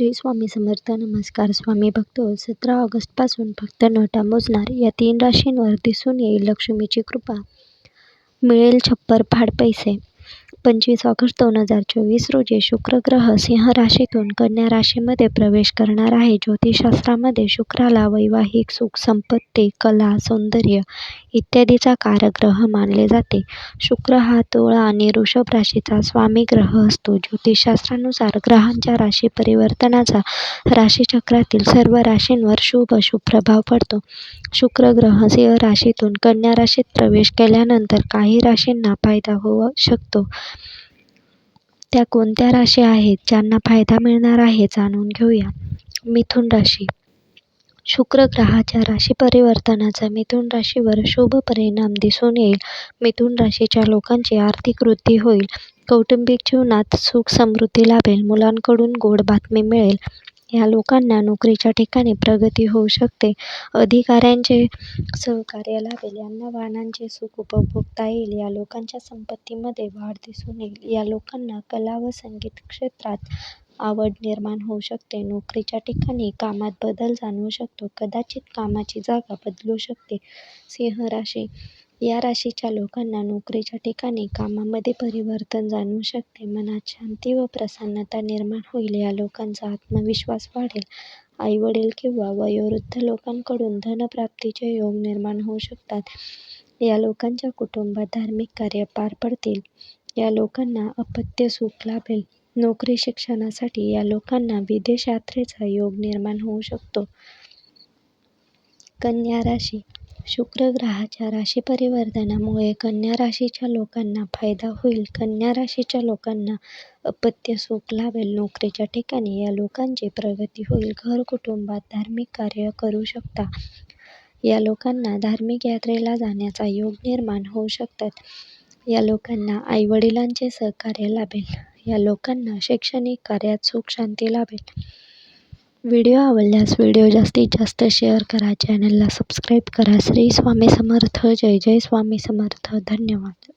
श्री स्वामी समर्थ. नमस्कार. स्वामी भक्त सतरा ऑगस्टपासून फक्त नोटा मोजणार या तीन राशींवर दिसून येईल लक्ष्मीची कृपा. मिळेल छप्पर फाड पैसे. पंचवीस ऑगस्ट दोन हजार चोवीस रोजी शुक्र ग्रह सिंह राशीतून कन्या राशीमध्ये प्रवेश करणार आहे. ज्योतिषशास्त्रामध्ये शुक्राला वैवाहिक सुख संपत्ती कला सौंदर्य इत्यादीचा कारग्रह मानले जाते. शुक्र हा तुळा आणि वृषभ राशीचा स्वामी ग्रह असतो. ज्योतिषशास्त्रानुसार ग्रहांच्या राशी परिवर्तनाचा राशीचक्रातील सर्व राशींवर शुभ अशुभ प्रभाव पडतो. शुक्र ग्रह सिंह राशीतून कन्या राशीत प्रवेश केल्यानंतर काही राशींना फायदा होऊ शकतो. त्या कोणत्या राशी आहेत ज्यांना फायदा मिळणार आहे जाणून घेऊया. मिथुन राशी. शुक्र ग्रहाच्या राशी परिवर्तनाचा मिथुन राशीवर शुभ परिणाम दिसून येईल. मिथुन राशीच्या लोकांची आर्थिक वृद्धी होईल. कौटुंबिक जीवनात सुख समृद्धी लाभेल. मुलांकडून गोड बातमी मिळेल. या लोकांना नोकरीच्या ठिकाणी प्रगती होऊ शकते. अधिकाऱ्यांचे सहकार्य लाभेल यांना वाहनांचे सुख उपभोगता येईल. या लोकांच्या संपत्तीमध्ये वाढ दिसून येईल. या लोकांना कला व संगीत क्षेत्रात आवड निर्माण होऊ शकते. नोकरीच्या ठिकाणी कामात बदल जाणवू शकतो. कदाचित कामाची जागा बदलू शकते. सिंह राशी या राशीच्या लोकांना नोकरीच्या ठिकाणी कामामध्ये परिवर्तन जाणवू शकते. मनात शांती व प्रसन्नता निर्माण होईल. या लोकांचा आत्मविश्वास वाढेल. आईवडील किंवा वयोवृद्ध लोकांकडून धनप्राप्तीचे योग निर्माण होऊ शकतात. या लोकांच्या कुटुंबात धार्मिक कार्य पार पडतील. या लोकांना अपत्य सुख लाभेल. नोकरी शिक्षणासाठी या लोकांना विदेश यात्रेचा योग निर्माण होऊ शकतो. कन्या राशी शुक्र ग्रहाच्या राशी परिवर्तनामुळे कन्या राशीच्या लोकांना फायदा होईल. कन्या राशीच्या लोकांना अपत्य सुख लाभेल. नोकरीच्या ठिकाणी या लोकांची प्रगती होईल. घर कुटुंबात धार्मिक कार्य करू शकता. या लोकांना धार्मिक यात्रेला जाण्याचा योग निर्माण होऊ शकतात. या लोकांना आईवडिलांचे सहकार्य लाभेल. या लोकांना शैक्षणिक कार्यात सुख शांती लाभेल. व्हिडिओ आवडल्यास व्हिडिओ जास्तीत जास्त शेअर करा चॅनलला सबस्क्राईब करा. श्री स्वामी समर्थ. जय जय स्वामी समर्थ. धन्यवाद.